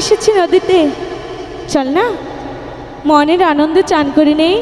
এসেছি নদীতে। চল না মনের আনন্দে চান করে নেই।